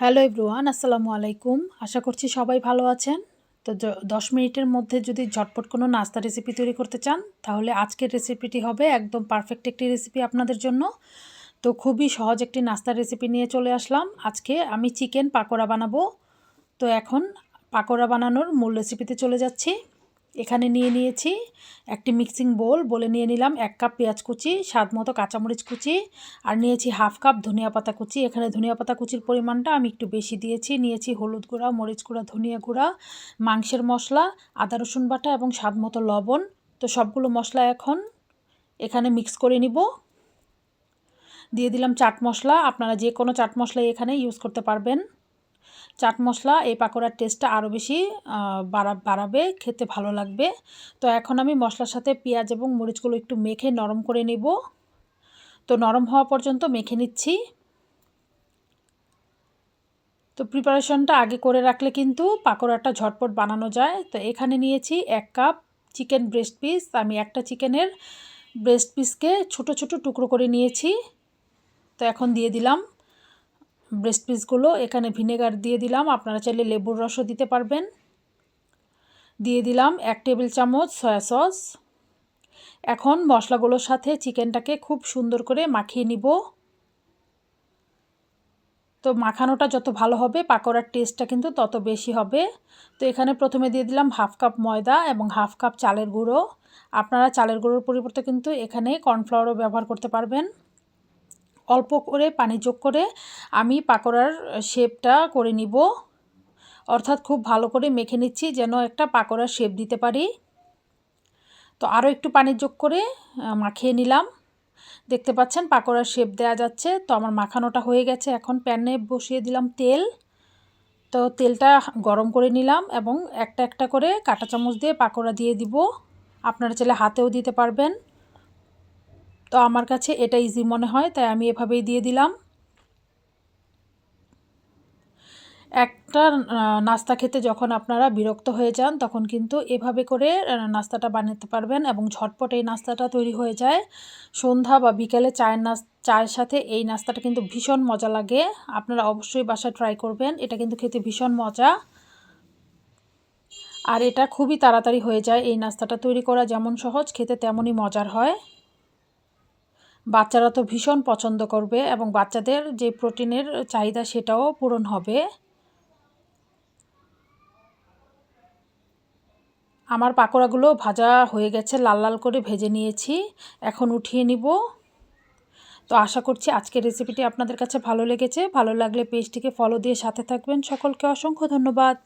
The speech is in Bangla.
হ্যালো এভরিওয়ান, আসসালামু আলাইকুম। আশা করছি সবাই ভালো আছেন। তো দশ মিনিটের মধ্যে যদি ঝটপট কোনো নাস্তা রেসিপি তৈরি করতে চান, তাহলে আজকের রেসিপিটি হবে একদম পারফেক্ট একটি রেসিপি আপনাদের জন্য। তো খুবই সহজ একটি নাস্তার রেসিপি নিয়ে চলে আসলাম। আজকে আমি চিকেন পাকোড়া বানাবো। তো এখন পাকোড়া বানানোর মূল রেসিপিতে চলে যাচ্ছি। এখানে নিয়ে নিয়েছি একটি মিক্সিং বোল বলে নিয়ে নিলাম এক কাপ পেঁয়াজ কুচি, স্বাদ মতো কাঁচামরিচ কুচি, আর নিয়েছি হাফ কাপ ধনিয়া পাতা কুচি। এখানে ধনিয়া পাতা কুচির পরিমাণটা আমি একটু বেশি দিয়েছি। নিয়েছি হলুদ গুঁড়া, মরিচ গুঁড়া, ধনিয়া গুঁড়া, মাংসের মশলা, আদা, রসুন বাটা এবং স্বাদ মতো লবণ। তো সবগুলো মশলা এখন এখানে মিক্স করে নিব। দিয়ে দিলাম চাট মশলা। আপনারা যে কোনো চাট মশলাই এখানে ইউজ করতে পারবেন। চাট মশলা, এই পাকোড়ার টেস্টটা আরও বেশি বাড়াবে, খেতে ভালো লাগবে। তো এখন আমি মশলার সাথে পেঁয়াজ এবং মরিচগুলো একটু মেখে নরম করে নেব। তো নরম হওয়া পর্যন্ত মেখে নিচ্ছি। তো প্রিপারেশনটা আগে করে রাখলে কিন্তু পাকোড়াটা ঝটপট বানানো যায়। তো এখানে নিয়েছি এক কাপ চিকেন ব্রেস্ট পিস আমি একটা চিকেনের ব্রেস্ট পিসকে ছোট ছোট টুকরো করে নিয়েছি। তো এখন দিয়ে দিলাম। ব্রেস্ট পিসগুলো এখানে ভিনেগার দিয়ে দিলাম। আপনারা চাইলে লেবুর রসও দিতে পারবেন। দিয়ে দিলাম এক টেবিল চামচ সয়া সস। এখন মশলাগুলোর সাথে চিকেনটাকে খুব সুন্দর করে মাখিয়ে নিব। তো মাখানোটা যত ভালো হবে, পাকোড়ার টেস্টটা কিন্তু তত বেশি হবে। তো এখানে প্রথমে দিয়ে দিলাম হাফ কাপ ময়দা এবং হাফ কাপ চালের গুঁড়ো। আপনারা চালের গুঁড়োর পরিবর্তে কিন্তু এখানে কর্নফ্লাওয়ারও ব্যবহার করতে পারবেন। অল্প করে পানি যোগ করে আমি পাকোড়ার শেপটা করে নিব। অর্থাৎ খুব ভালো করে মেখে নিচ্ছি যেন একটা পাকোড়ার শেপ দিতে পারি। তো আরও একটু পানি যোগ করে মাখিয়ে নিলাম। দেখতে পাচ্ছেন পাকোড়ার শেপ দেওয়া যাচ্ছে। তো আমার মাখানোটা হয়ে গেছে। এখন প্যানে বসিয়ে দিলাম তেল। তো তেলটা গরম করে নিলাম এবং একটা একটা করে কাঁটা চামচ দিয়ে পাকোড়া দিয়ে দিব। আপনারা চাইলে হাতেও দিতে পারবেন। তো আমার কাছে এটা ইজি মনে হয়, তাই আমি এভাবেই দিয়ে দিলাম। একটা নাস্তা খেতে যখন আপনারা বিরক্ত হয়ে যান, তখন কিন্তু এভাবে করে নাস্তাটা বানাতে পারবেন এবং ঝটপট এই নাস্তাটা তৈরি হয়ে যায়। সন্ধ্যা বা বিকেলে চায়ের নাস, চায়ের সাথে এই নাস্তাটা কিন্তু ভীষণ মজা লাগে। আপনারা অবশ্যই বাসায় ট্রাই করবেন, এটা কিন্তু খেতে ভীষণ মজা। আর এটা খুবই তাড়াতাড়ি হয়ে যায়, এই নাস্তাটা তৈরি করা যেমন সহজ, খেতে তেমনই মজার হয়। বাচ্চারা তো ভীষণ পছন্দ করবে এবং বাচ্চাদের যে প্রোটিনের চাহিদা সেটাও পূরণ হবে। আমার পাকোড়াগুলো ভাজা হয়ে গেছে, লাল লাল করে ভেজে নিয়েছি। এখন উঠিয়ে নিব। তো আশা করছি আজকের রেসিপিটি আপনাদের কাছে ভালো লেগেছে। ভালো লাগলে পেজটিকে ফলো দিয়ে সাথে থাকবেন। সকলকে অসংখ্য ধন্যবাদ।